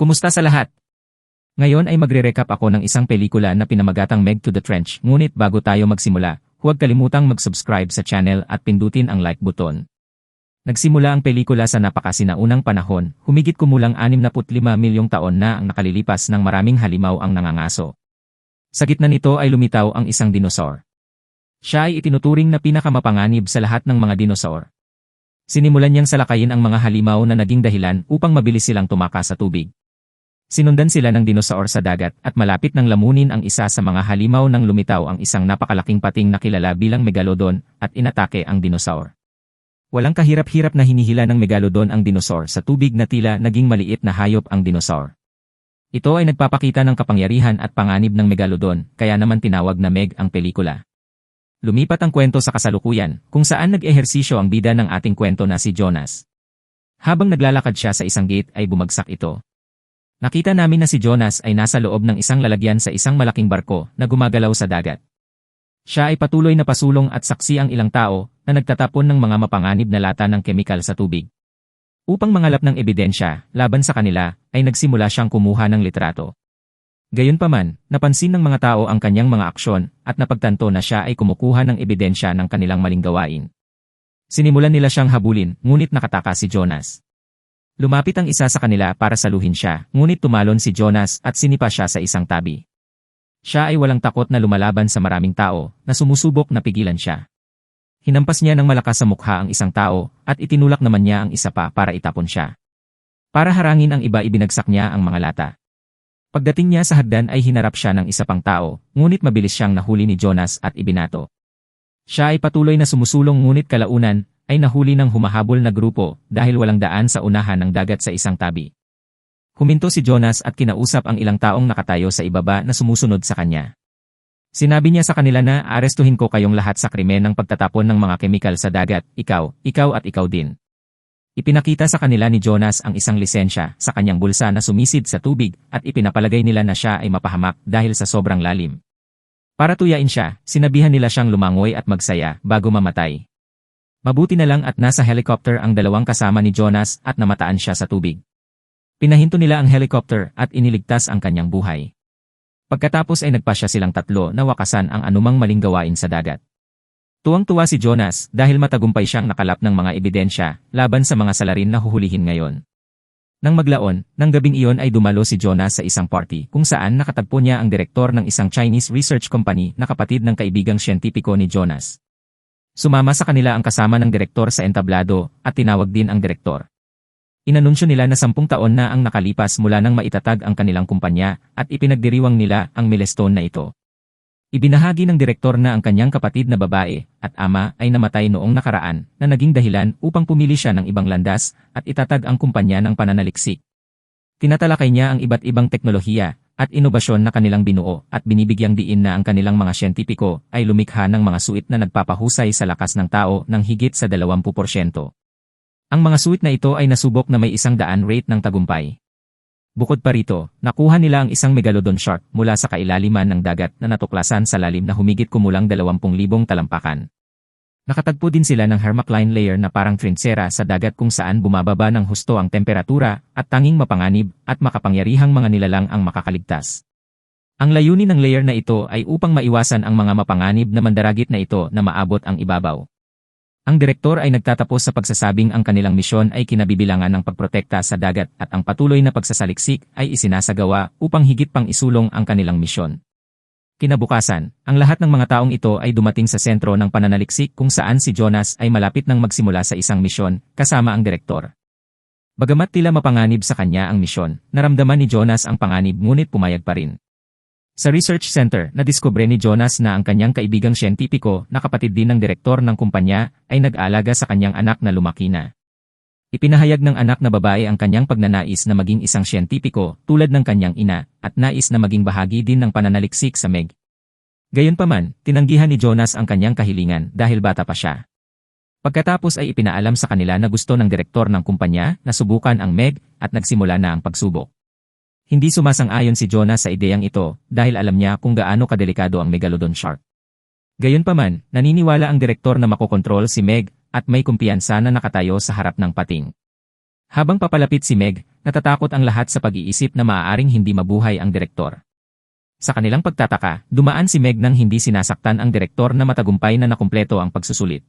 Kumusta sa lahat? Ngayon ay magre-recap ako ng isang pelikula na pinamagatang Meg to the Trench, ngunit bago tayo magsimula, huwag kalimutang mag-subscribe sa channel at pindutin ang like button. Nagsimula ang pelikula sa napakasinaunang panahon, humigit kumulang 65 milyong taon na ang nakalilipas ng maraming halimaw ang nangangaso. Sa gitna nito ay lumitaw ang isang dinosaur. Siya ay itinuturing na pinakamapanganib sa lahat ng mga dinosaur. Sinimulan niyang salakayin ang mga halimaw na naging dahilan upang mabilis silang tumakas sa tubig. Sinundan sila ng dinosaur sa dagat at malapit nang lamunin ang isa sa mga halimaw nang lumitaw ang isang napakalaking pating na kilala bilang megalodon at inatake ang dinosaur. Walang kahirap-hirap na hinihila ng megalodon ang dinosaur sa tubig na tila naging maliit na hayop ang dinosaur. Ito ay nagpapakita ng kapangyarihan at panganib ng megalodon, kaya naman tinawag na Meg ang pelikula. Lumipat ang kwento sa kasalukuyan, kung saan nag-ehersisyo ang bida ng ating kwento na si Jonas. Habang naglalakad siya sa isang gate ay bumagsak ito. Nakita namin na si Jonas ay nasa loob ng isang lalagyan sa isang malaking barko na gumagalaw sa dagat. Siya ay patuloy na pasulong at saksi ang ilang tao na nagtatapon ng mga mapanganib na lata ng kemikal sa tubig. Upang mangalap ng ebidensya laban sa kanila, ay nagsimula siyang kumuha ng litrato. Gayunpaman, napansin ng mga tao ang kanyang mga aksyon at napagtanto na siya ay kumukuha ng ebidensya ng kanilang maling gawain. Sinimulan nila siyang habulin, ngunit nakataka si Jonas. Lumapit ang isa sa kanila para saluhin siya, ngunit tumalon si Jonas at sinipa siya sa isang tabi. Siya ay walang takot na lumalaban sa maraming tao, na sumusubok na pigilan siya. Hinampas niya ng malakas sa mukha ang isang tao, at itinulak naman niya ang isa pa para itapon siya. Para harangin ang iba ibinagsak niya ang mga lata. Pagdating niya sa hagdan ay hinarap siya ng isa pang tao, ngunit mabilis siyang nahuli ni Jonas at ibinato. Siya ay patuloy na sumusulong ngunit kalaunan ay nahuli ng humahabol na grupo dahil walang daan sa unahan ng dagat sa isang tabi. Huminto si Jonas at kinausap ang ilang taong nakatayo sa ibaba na sumusunod sa kanya. Sinabi niya sa kanila na arestuhin ko kayong lahat sa krimen ng pagtatapon ng mga kemikal sa dagat, ikaw, ikaw at ikaw din. Ipinakita sa kanila ni Jonas ang isang lisensya sa kanyang bulsa na sumisid sa tubig at ipinapalagay nila na siya ay mapahamak dahil sa sobrang lalim. Para tuyain siya, sinabihan nila siyang lumangoy at magsaya bago mamatay. Mabuti na lang at nasa helicopter ang dalawang kasama ni Jonas at namataan siya sa tubig. Pinahinto nila ang helicopter at iniligtas ang kanyang buhay. Pagkatapos ay nagpasya silang tatlo na wakasan ang anumang maling gawain sa dagat. Tuwang-tuwa si Jonas dahil matagumpay siyang nakalap ng mga ebidensya laban sa mga salarin na huhulihin ngayon. Nang maglaon, nang gabing iyon ay dumalo si Jonas sa isang party kung saan nakatagpo niya ang direktor ng isang Chinese research company na kapatid ng kaibigang siyentipiko ni Jonas. Sumama sa kanila ang kasama ng direktor sa entablado at tinawag din ang direktor. Inanunsyo nila na sampung taon na ang nakalipas mula nang maitatag ang kanilang kumpanya at ipinagdiriwang nila ang milestone na ito. Ibinahagi ng direktor na ang kanyang kapatid na babae at ama ay namatay noong nakaraan na naging dahilan upang pumili siya ng ibang landas at itatag ang kumpanya ng pananaliksik. Tinatalakay niya ang iba't ibang teknolohiya at inobasyon na kanilang binuo at binibigyang diin na ang kanilang mga siyentipiko ay lumikha ng mga suit na nagpapahusay sa lakas ng tao ng higit sa 20%. Ang mga suit na ito ay nasubok na may isang daan rate ng tagumpay. Bukod pa rito, nakuha nila ang isang megalodon shark mula sa kailaliman ng dagat na natuklasan sa lalim na humigit kumulang 20,000 talampakan. Nakatagpo din sila ng hermacline layer na parang trinsera sa dagat kung saan bumababa ng husto ang temperatura at tanging mapanganib at makapangyarihang mga nilalang ang makakaligtas. Ang layunin ng layer na ito ay upang maiwasan ang mga mapanganib na mandaragit na ito na maabot ang ibabaw. Ang direktor ay nagtatapos sa pagsasabing ang kanilang misyon ay kinabibilangan ng pagprotekta sa dagat at ang patuloy na pagsasaliksik ay isinasagawa upang higit pang isulong ang kanilang misyon. Kinabukasan, ang lahat ng mga taong ito ay dumating sa sentro ng pananaliksik kung saan si Jonas ay malapit nang magsimula sa isang misyon kasama ang direktor. Bagamat tila mapanganib sa kanya ang misyon, naramdaman ni Jonas ang panganib ngunit pumayag pa rin. Sa research center, nadiskubre ni Jonas na ang kanyang kaibigang siyentipiko na kapatid din ng direktor ng kumpanya ay nag-alaga sa kanyang anak na lumaki na. Ipinahayag ng anak na babae ang kanyang pagnanais na maging isang siyentipiko tulad ng kanyang ina at nais na maging bahagi din ng pananaliksik sa MEG. Gayunpaman, tinanggihan ni Jonas ang kanyang kahilingan dahil bata pa siya. Pagkatapos ay ipinaalam sa kanila na gusto ng direktor ng kumpanya na subukan ang MEG at nagsimula na ang pagsubok. Hindi sumasang-ayon si Jonah sa ideyang ito dahil alam niya kung gaano kadelikado ang Megalodon Shark. Gayunpaman, naniniwala ang direktor na makokontrol si Meg at may kumpiyansa na nakatayo sa harap ng pating. Habang papalapit si Meg, natatakot ang lahat sa pag-iisip na maaaring hindi mabuhay ang direktor. Sa kanilang pagtataka, dumaan si Meg nang hindi sinasaktan ang direktor na matagumpay na nakumpleto ang pagsusulit.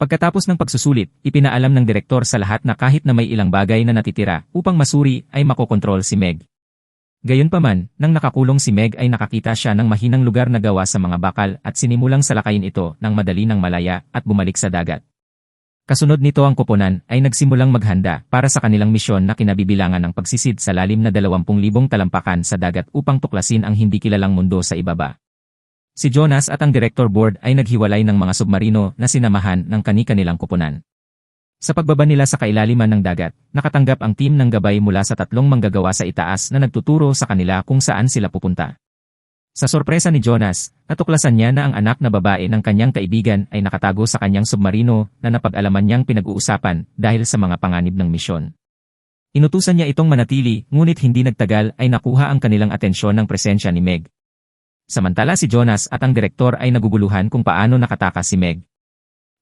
Pagkatapos ng pagsusulit, ipinaalam ng direktor sa lahat na kahit na may ilang bagay na natitira upang masuri ay makokontrol si Meg. Gayunpaman, nang nakakulong si Meg ay nakakita siya ng mahinang lugar na gawa sa mga bakal at sinimulang salakayin ito ng madali ng malaya at bumalik sa dagat. Kasunod nito ang kuponan ay nagsimulang maghanda para sa kanilang misyon na kinabibilangan ng pagsisid sa lalim na 20,000 talampakan sa dagat upang tuklasin ang hindi kilalang mundo sa ibaba. Si Jonas at ang director board ay naghiwalay ng mga submarino na sinamahan ng kani-kanilang kuponan. Sa pagbaba nila sa kailaliman ng dagat, nakatanggap ang team ng gabay mula sa tatlong manggagawa sa itaas na nagtuturo sa kanila kung saan sila pupunta. Sa sorpresa ni Jonas, natuklasan niya na ang anak na babae ng kanyang kaibigan ay nakatago sa kanyang submarino na napag-alaman niyang pinag-uusapan dahil sa mga panganib ng misyon. Inutusan niya itong manatili, ngunit hindi nagtagal ay nakuha ang kanilang atensyon ng presensya ni Meg. Samantala si Jonas at ang direktor ay naguguluhan kung paano nakatakas si Meg.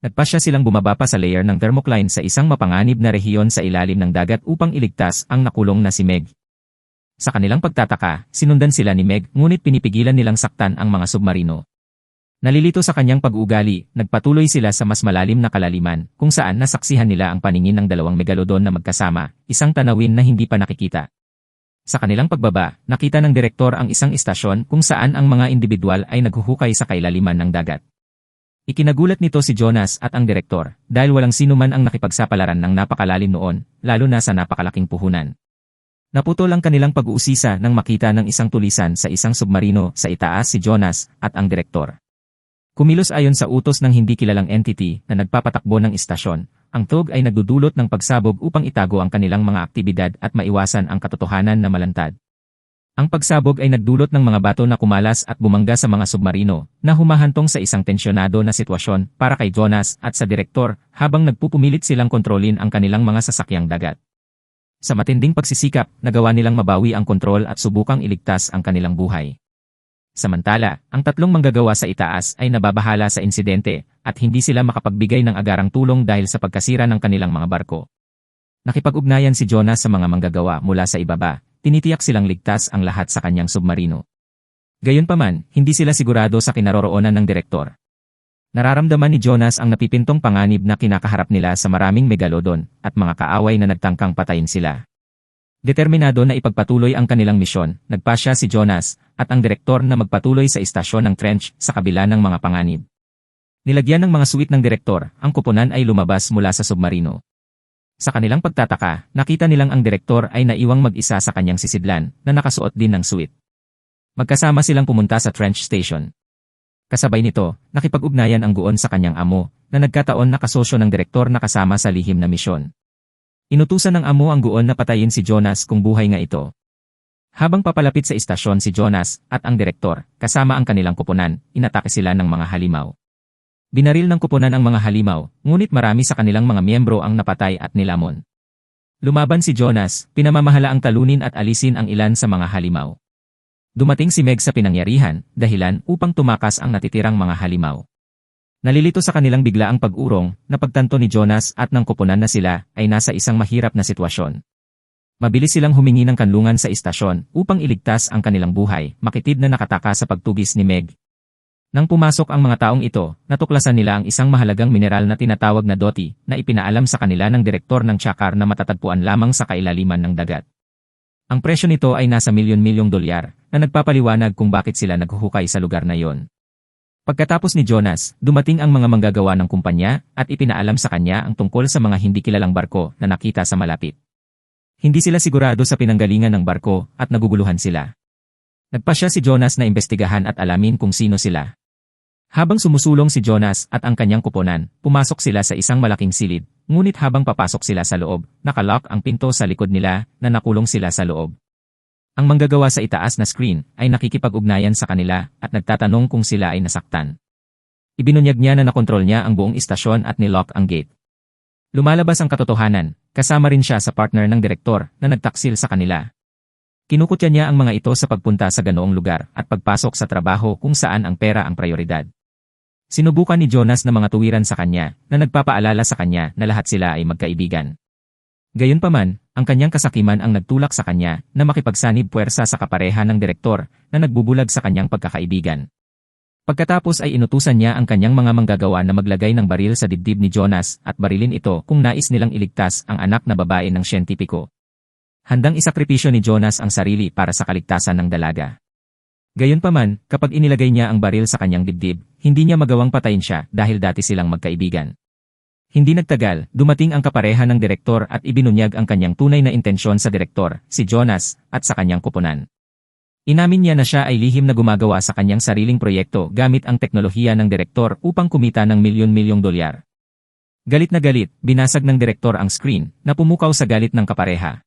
Nagpasya silang bumaba pa sa layer ng thermocline sa isang mapanganib na rehiyon sa ilalim ng dagat upang iligtas ang nakulong na si Meg. Sa kanilang pagtataka, sinundan sila ni Meg ngunit pinipigilan nilang saktan ang mga submarino. Nalilito sa kanyang pag-uugali, nagpatuloy sila sa mas malalim na kalaliman, kung saan nasaksihan nila ang paningin ng dalawang megalodon na magkasama, isang tanawin na hindi pa nakikita. Sa kanilang pagbaba, nakita ng direktor ang isang istasyon kung saan ang mga individual ay naghuhukay sa kailaliman ng dagat. Ikinagulat nito si Jonas at ang direktor dahil walang sino man ang nakipagsapalaran ng napakalalim noon, lalo na sa napakalaking puhunan. Naputol ang kanilang pag-uusisa nang makita ng isang tulisan sa isang submarino sa itaas si Jonas at ang direktor. Kumilos ayon sa utos ng hindi kilalang entity na nagpapatakbo ng istasyon, ang TOG ay nagdudulot ng pagsabog upang itago ang kanilang mga aktibidad at maiwasan ang katotohanan na malantad. Ang pagsabog ay nagdulot ng mga bato na kumalas at bumangga sa mga submarino, na humahantong sa isang tensyonado na sitwasyon para kay Jonas at sa direktor habang nagpupumilit silang kontrolin ang kanilang mga sasakyang dagat. Sa matinding pagsisikap, nagawa nilang mabawi ang kontrol at subukang iligtas ang kanilang buhay. Samantala, ang tatlong manggagawa sa itaas ay nababahala sa insidente at hindi sila makapagbigay ng agarang tulong dahil sa pagkasira ng kanilang mga barko. Nakipag-ugnayan si Jonas sa mga manggagawa mula sa ibaba tinitiyak silang ligtas ang lahat sa kanyang submarino. Gayunpaman, hindi sila sigurado sa kinaroroonan ng direktor. Nararamdaman ni Jonas ang napipintong panganib na kinakaharap nila sa maraming megalodon at mga kaaway na nagtangkang patayin sila. Determinado na ipagpatuloy ang kanilang misyon, nagpasya si Jonas at ang direktor na magpatuloy sa istasyon ng trench sa kabila ng mga panganib. Nilagyan ng mga suite ng direktor, ang kuponan ay lumabas mula sa submarino. Sa kanilang pagtataka, nakita nilang ang direktor ay naiwang mag-isa sa kanyang sisidlan na nakasuot din ng suit. Magkasama silang pumunta sa trench station. Kasabay nito, nakipag-ugnayan ang guon sa kanyang amo na nagkataon na kasosyo ng direktor na kasama sa lihim na misyon. Inutusan ng amo ang guon na patayin si Jonas kung buhay nga ito. Habang papalapit sa istasyon si Jonas at ang direktor, kasama ang kanilang kupunan, inatake sila ng mga halimaw. Binaril ng kuponan ang mga halimaw, ngunit marami sa kanilang mga miyembro ang napatay at nilamon. Lumaban si Jonas, pinamamahala ang talunin at alisin ang ilan sa mga halimaw. Dumating si Meg sa pinangyarihan, dahilan upang tumakas ang natitirang mga halimaw. Nalilito sa kanilang bigla ang pag-urong, na pagtanto ni Jonas at ng kuponan na sila ay nasa isang mahirap na sitwasyon. Mabilis silang humingi ng kanlungan sa istasyon upang iligtas ang kanilang buhay, makitid na nakataka sa pagtugis ni Meg, nang pumasok ang mga taong ito, natuklasan nila ang isang mahalagang mineral na tinatawag na doti na ipinaalam sa kanila ng direktor ng Chakar na matatagpuan lamang sa kailaliman ng dagat. Ang presyo nito ay nasa milyon-milyong dolyar na nagpapaliwanag kung bakit sila naghuhukay sa lugar na yon. Pagkatapos ni Jonas, dumating ang mga manggagawa ng kumpanya at ipinaalam sa kanya ang tungkol sa mga hindi kilalang barko na nakita sa malapit. Hindi sila sigurado sa pinanggalingan ng barko at naguguluhan sila. Nagpasya si Jonas na imbestigahan at alamin kung sino sila. Habang sumusulong si Jonas at ang kanyang kuponan, pumasok sila sa isang malaking silid, ngunit habang papasok sila sa loob, nakalock ang pinto sa likod nila na nakulong sila sa loob. Ang manggagawa sa itaas na screen ay nakikipag-ugnayan sa kanila at nagtatanong kung sila ay nasaktan. Ibinunyag niya na nakontrol niya ang buong istasyon at nilock ang gate. Lumalabas ang katotohanan, kasama rin siya sa partner ng direktor na nagtaksil sa kanila. Kinukutya niya ang mga ito sa pagpunta sa ganoong lugar at pagpasok sa trabaho kung saan ang pera ang prioridad. Sinubukan ni Jonas na mga tuwiran sa kanya na nagpapaalala sa kanya na lahat sila ay magkaibigan. Gayunpaman, ang kanyang kasakiman ang nagtulak sa kanya na makipagsanib puwersa sa kapareha ng direktor na nagbubulag sa kanyang pagkakaibigan. Pagkatapos ay inutusan niya ang kanyang mga manggagawa na maglagay ng baril sa dibdib ni Jonas at barilin ito kung nais nilang iligtas ang anak na babae ng siyentipiko. Handang isakripisyo ni Jonas ang sarili para sa kaligtasan ng dalaga. Gayunpaman, kapag inilagay niya ang baril sa kanyang dibdib, hindi niya magawang patayin siya dahil dati silang magkaibigan. Hindi nagtagal, dumating ang kapareha ng direktor at ibinunyag ang kanyang tunay na intensyon sa direktor, si Jonas, at sa kanyang kupunan. Inamin niya na siya ay lihim na gumagawa sa kanyang sariling proyekto gamit ang teknolohiya ng direktor upang kumita ng milyon-milyong dolyar. Galit na galit, binasag ng direktor ang screen, na pumukaw sa galit ng kapareha.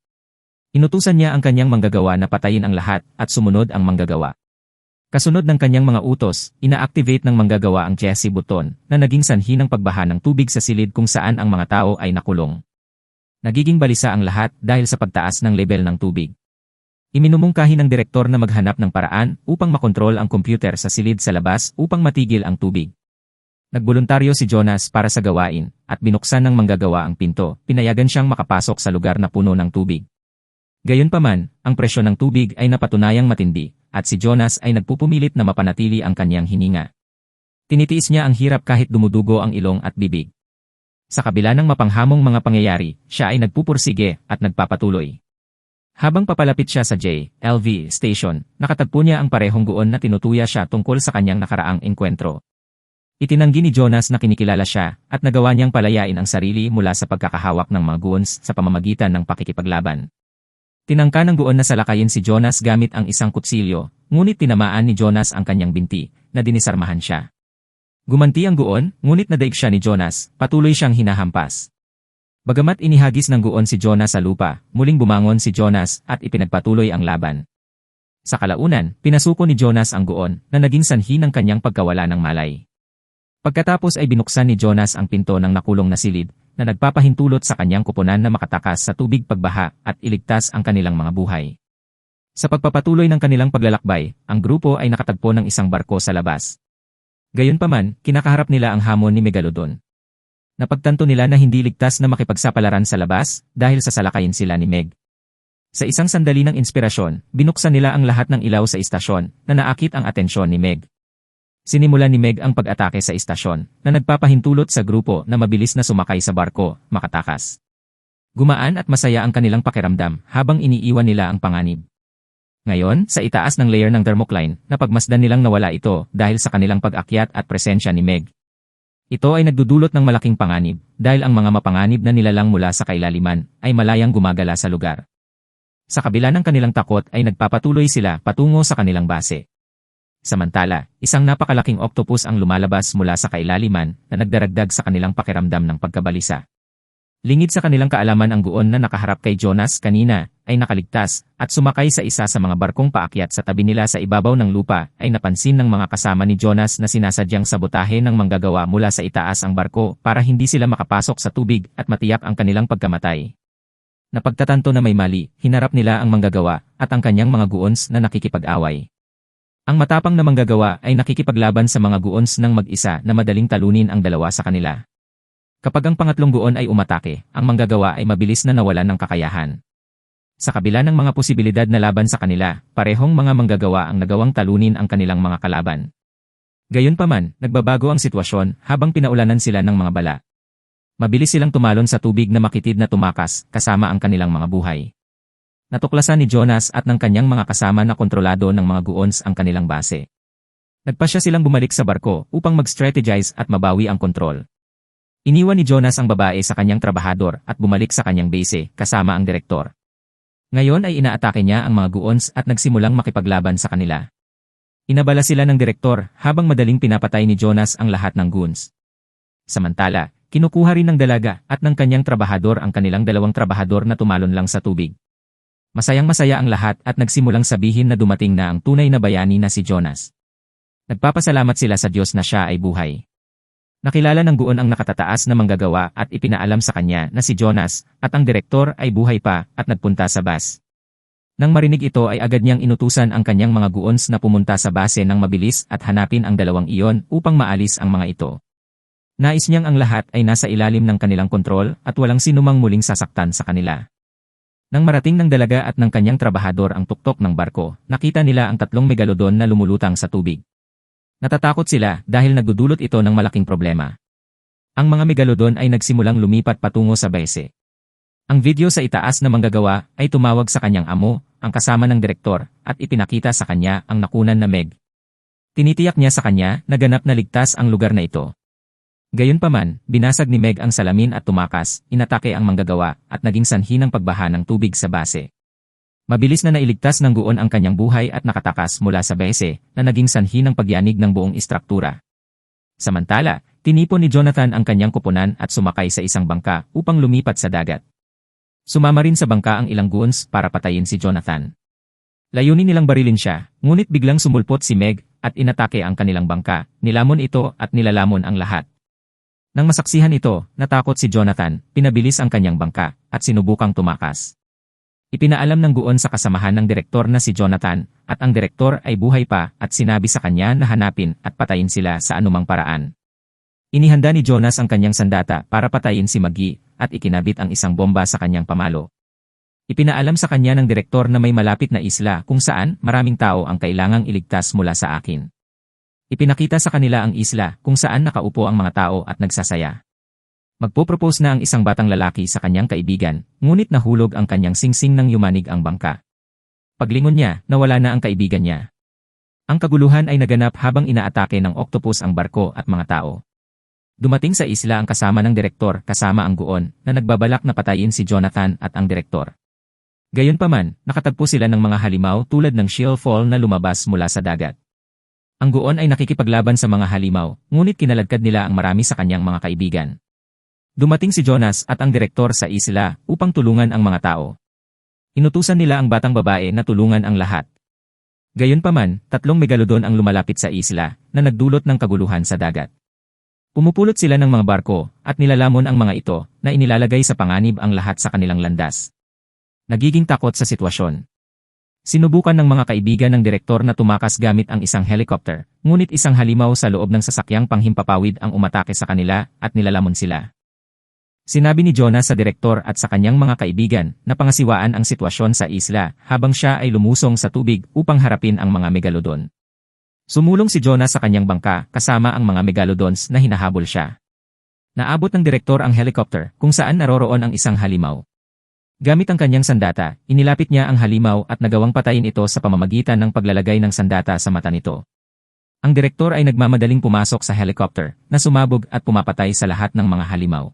Inutusan niya ang kanyang manggagawa na patayin ang lahat at sumunod ang manggagawa. Kasunod ng kanyang mga utos, ina-activate ng manggagawa ang Jesse Button na naging sanhi ng pagbaha ng tubig sa silid kung saan ang mga tao ay nakulong. Nagiging balisa ang lahat dahil sa pagtaas ng level ng tubig. Iminumungkahi ng direktor na maghanap ng paraan upang makontrol ang computer sa silid sa labas upang matigil ang tubig. Nagboluntaryo si Jonas para sa gawain at binuksan ng manggagawa ang pinto, pinayagan siyang makapasok sa lugar na puno ng tubig. Gayunpaman, ang presyo ng tubig ay napatunayang matindi at si Jonas ay nagpupumilit na mapanatili ang kanyang hininga. Tinitiis niya ang hirap kahit dumudugo ang ilong at bibig. Sa kabila ng mapanghamong mga pangyayari, siya ay nagpupursige at nagpapatuloy. Habang papalapit siya sa J.L.V. station, nakatagpo niya ang parehong guon na tinutuya siya tungkol sa kanyang nakaraang engkwentro. Itinanggi ni Jonas na kinikilala siya at nagawa niyang palayain ang sarili mula sa pagkakahawak ng mga guons sa pamamagitan ng pakikipaglaban. Tinangka ng guon na salakayin si Jonas gamit ang isang kutsilyo, ngunit tinamaan ni Jonas ang kanyang binti, na dinisarmahan siya. Gumanti ang guon, ngunit nadaig siya ni Jonas, patuloy siyang hinahampas. Bagamat inihagis ng guon si Jonas sa lupa, muling bumangon si Jonas at ipinagpatuloy ang laban. Sa kalaunan, pinasuko ni Jonas ang guon na naging sanhi ng kanyang pagkawala ng malay. Pagkatapos ay binuksan ni Jonas ang pinto ng nakulong na silid na nagpapahintulot sa kanyang kupunan na makatakas sa tubig pagbaha at iligtas ang kanilang mga buhay. Sa pagpapatuloy ng kanilang paglalakbay, ang grupo ay nakatagpo ng isang barko sa labas. Gayunpaman, kinakaharap nila ang hamon ni Megalodon. Napagtanto nila na hindi ligtas na makipagsapalaran sa labas dahil sa salakayin sila ni Meg. Sa isang sandali ng inspirasyon, binuksan nila ang lahat ng ilaw sa istasyon na naakit ang atensyon ni Meg. Sinimulan ni Meg ang pag-atake sa istasyon na nagpapahintulot sa grupo na mabilis na sumakay sa barko, makatakas. Gumaan at masaya ang kanilang pakiramdam habang iniiwan nila ang panganib. Ngayon, sa itaas ng layer ng thermocline, napagmasdan nilang nawala ito dahil sa kanilang pag-akyat at presensya ni Meg. Ito ay nagdudulot ng malaking panganib dahil ang mga mapanganib na nilalang mula sa kailaliman ay malayang gumagala sa lugar. Sa kabila ng kanilang takot ay nagpapatuloy sila patungo sa kanilang base. Samantala, isang napakalaking octopus ang lumalabas mula sa kailaliman na nagdaragdag sa kanilang pakiramdam ng pagkabalisa. Lingid sa kanilang kaalaman ang guon na nakaharap kay Jonas kanina ay nakaligtas at sumakay sa isa sa mga barkong paakyat sa tabi nila sa ibabaw ng lupa ay napansin ng mga kasama ni Jonas na sinasadyang sabotahe ng manggagawa mula sa itaas ang barko para hindi sila makapasok sa tubig at matiyak ang kanilang pagkamatay. Napagtatanto na may mali, hinarap nila ang manggagawa at ang kanyang mga guons na nakikipag-away. Ang matapang na manggagawa ay nakikipaglaban sa mga guons ng mag-isa na madaling talunin ang dalawa sa kanila. Kapag ang pangatlong guon ay umatake, ang manggagawa ay mabilis na nawalan ng kakayahan. Sa kabila ng mga posibilidad na laban sa kanila, parehong mga manggagawa ang nagawang talunin ang kanilang mga kalaban. Gayunpaman, nagbabago ang sitwasyon habang pinaulanan sila ng mga bala. Mabilis silang tumalon sa tubig na makitid na tumakas kasama ang kanilang mga buhay. Natuklasan ni Jonas at ng kanyang mga kasama na kontrolado ng mga guons ang kanilang base. Nagpasya silang bumalik sa barko upang mag-strategize at mabawi ang kontrol. Iniwan ni Jonas ang babae sa kanyang trabahador at bumalik sa kanyang base kasama ang direktor. Ngayon ay inaatake niya ang mga guons at nagsimulang makipaglaban sa kanila. Inabala sila ng direktor habang madaling pinapatay ni Jonas ang lahat ng goons. Samantala, kinukuha rin ng dalaga at ng kanyang trabahador ang kanilang dalawang trabahador na tumalon lang sa tubig. Masayang masaya ang lahat at nagsimulang sabihin na dumating na ang tunay na bayani na si Jonas. Nagpapasalamat sila sa Diyos na siya ay buhay. Nakilala ng guon ang nakatataas na manggagawa at ipinaalam sa kanya na si Jonas at ang direktor ay buhay pa at nagpunta sa bas. Nang marinig ito ay agad niyang inutusan ang kanyang mga guons na pumunta sa base ng mabilis at hanapin ang dalawang iyon upang maalis ang mga ito. Nais niyang ang lahat ay nasa ilalim ng kanilang kontrol at walang sinumang muling sasaktan sa kanila. Nang marating ng dalaga at ng kanyang trabahador ang tuktok ng barko, nakita nila ang tatlong megalodon na lumulutang sa tubig. Natatakot sila dahil nagdudulot ito ng malaking problema. Ang mga megalodon ay nagsimulang lumipat patungo sa bese. Ang video sa itaas na manggagawa ay tumawag sa kanyang amo, ang kasama ng direktor, at ipinakita sa kanya ang nakunan na Meg. Tinitiyak niya sa kanya na ganap na ligtas ang lugar na ito. Gayunpaman, binasag ni Meg ang salamin at tumakas, inatake ang manggagawa, at naging sanhi ng pagbaha ng tubig sa base. Mabilis na nailigtas ng guon ang kanyang buhay at nakatakas mula sa base, na naging sanhi ng pagyanig ng buong istruktura. Samantala, tinipon ni Jonathan ang kanyang kupunan at sumakay sa isang bangka upang lumipat sa dagat. Sumama rin sa bangka ang ilang goons para patayin si Jonathan. Layunin nilang barilin siya, ngunit biglang sumulpot si Meg at inatake ang kanilang bangka, nilamon ito at nilalamon ang lahat. Nang masaksihan ito, natakot si Jonathan, pinabilis ang kanyang bangka, at sinubukang tumakas. Ipinaalam ng guon sa kasamahan ng direktor na si Jonathan, at ang direktor ay buhay pa at sinabi sa kanya na hanapin at patayin sila sa anumang paraan. Inihanda ni Jonas ang kanyang sandata para patayin si Magi at ikinabit ang isang bomba sa kanyang pamalo. Ipinaalam sa kanya ng direktor na may malapit na isla kung saan maraming tao ang kailangang iligtas mula sa akin. Ipinakita sa kanila ang isla kung saan nakaupo ang mga tao at nagsasaya. Magpo-propose na ang isang batang lalaki sa kanyang kaibigan, ngunit nahulog ang kanyang singsing ng yumanig ang bangka. Paglingon niya, nawala na ang kaibigan niya. Ang kaguluhan ay naganap habang inaatake ng octopus ang barko at mga tao. Dumating sa isla ang kasama ng direktor kasama ang guon na nagbabalak na patayin si Jonathan at ang direktor. Gayunpaman, nakatagpo sila ng mga halimaw tulad ng shield fall na lumabas mula sa dagat. Ang guon ay nakikipaglaban sa mga halimaw, ngunit kinaladkad nila ang marami sa kanyang mga kaibigan. Dumating si Jonas at ang direktor sa isla upang tulungan ang mga tao. Inutusan nila ang batang babae na tulungan ang lahat. Gayunpaman, tatlong megalodon ang lumalapit sa isla na nagdulot ng kaguluhan sa dagat. Pumupulot sila ng mga barko at nilalamon ang mga ito na inilalagay sa panganib ang lahat sa kanilang landas. Nagiging takot sa sitwasyon. Sinubukan ng mga kaibigan ng direktor na tumakas gamit ang isang helicopter, ngunit isang halimaw sa loob ng sasakyang panghimpapawid ang umatake sa kanila at nilalamon sila. Sinabi ni Jonah sa direktor at sa kanyang mga kaibigan na pangasiwaan ang sitwasyon sa isla habang siya ay lumusong sa tubig upang harapin ang mga megalodon. Sumulong si Jonah sa kanyang bangka kasama ang mga megalodons na hinahabol siya. Naabot ng direktor ang helicopter kung saan naroroon ang isang halimaw. Gamit ang kanyang sandata, inilapit niya ang halimaw at nagawang patayin ito sa pamamagitan ng paglalagay ng sandata sa mata nito. Ang direktor ay nagmamadaling pumasok sa helicopter na sumabog at pumapatay sa lahat ng mga halimaw.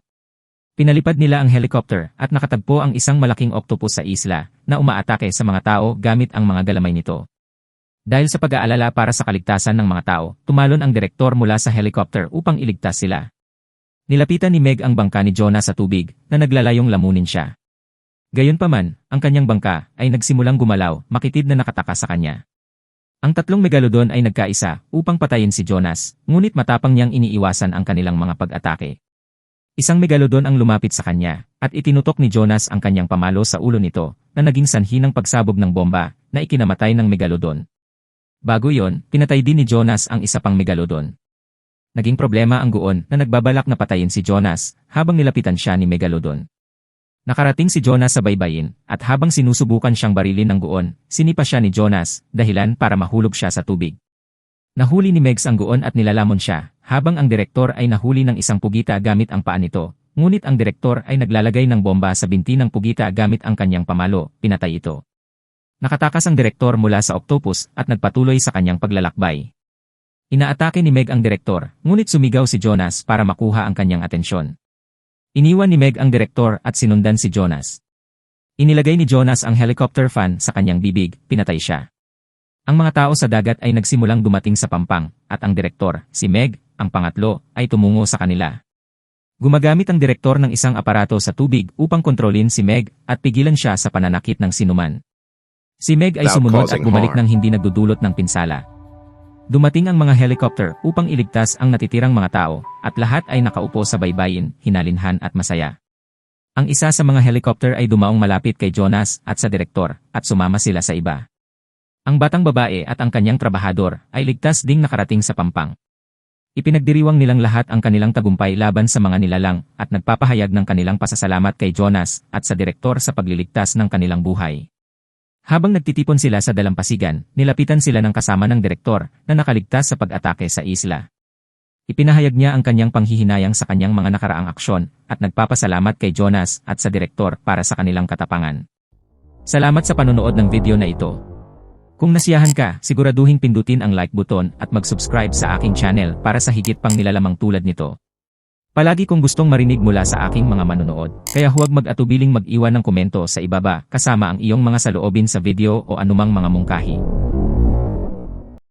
Pinalipad nila ang helicopter at nakatagpo ang isang malaking octopus sa isla na umaatake sa mga tao gamit ang mga galamay nito. Dahil sa pag-aalala para sa kaligtasan ng mga tao, tumalon ang direktor mula sa helicopter upang iligtas sila. Nilapitan ni Meg ang bangka ni Jonah sa tubig na naglalayong lamunin siya. Gayunpaman, ang kanyang bangka ay nagsimulang gumalaw, makitid na nakataka sa kanya. Ang tatlong megalodon ay nagkaisa upang patayin si Jonas, ngunit matapang niyang iniiwasan ang kanilang mga pag-atake. Isang megalodon ang lumapit sa kanya, at itinutok ni Jonas ang kanyang pamalo sa ulo nito, na naging sanhi ng pagsabog ng bomba, na ikinamatay ng megalodon. Bago yon, pinatay din ni Jonas ang isa pang megalodon. Naging problema ang guon na nagbabalak na patayin si Jonas, habang nilapitan siya ni megalodon. Nakarating si Jonas sa baybayin, at habang sinusubukan siyang barilin ng guon, sinipa siya ni Jonas, dahilan para mahulog siya sa tubig. Nahuli ni Megs ang guon at nilalamon siya, habang ang direktor ay nahuli ng isang pugita gamit ang paa nito, ngunit ang direktor ay naglalagay ng bomba sa binti ng pugita gamit ang kanyang pamalo, pinatay ito. Nakatakas ang direktor mula sa octopus at nagpatuloy sa kanyang paglalakbay. Inaatake ni Meg ang direktor, ngunit sumigaw si Jonas para makuha ang kanyang atensyon. Iniwan ni Meg ang direktor at sinundan si Jonas. Inilagay ni Jonas ang helicopter fan sa kanyang bibig, pinatay siya. Ang mga tao sa dagat ay nagsimulang dumating sa pampang, at ang direktor, si Meg, ang pangatlo, ay tumungo sa kanila. Gumagamit ang direktor ng isang aparato sa tubig upang kontrolin si Meg at pigilan siya sa pananakit ng sinuman. Si Meg ay sumunod at bumalik ng hindi nagdudulot ng pinsala, Dumating ang mga helicopter upang iligtas ang natitirang mga tao, at lahat ay nakaupo sa baybayin, hinalinhan at masaya. Ang isa sa mga helicopter ay dumaong malapit kay Jonas at sa direktor, at sumama sila sa iba. Ang batang babae at ang kanyang trabahador ay ligtas ding nakarating sa pampang. Ipinagdiriwang nilang lahat ang kanilang tagumpay laban sa mga nilalang at nagpapahayag ng kanilang pasasalamat kay Jonas at sa direktor sa pagliligtas ng kanilang buhay. Habang nagtitipon sila sa dalampasigan, nilapitan sila ng kasama ng direktor na nakaligtas sa pag-atake sa isla. Ipinahayag niya ang kanyang panghihinayang sa kanyang mga nakaraang aksyon at nagpapasalamat kay Jonas at sa direktor para sa kanilang katapangan. Salamat sa panonood ng video na ito. Kung nasiyahan ka, siguraduhin pindutin ang like button at mag-subscribe sa aking channel para sa higit pang nilalamang tulad nito. Palagi kong gustong marinig mula sa aking mga manonood, kaya huwag mag-atubiling mag-iwan ng komento sa ibaba kasama ang iyong mga saloobin sa video o anumang mga mungkahi.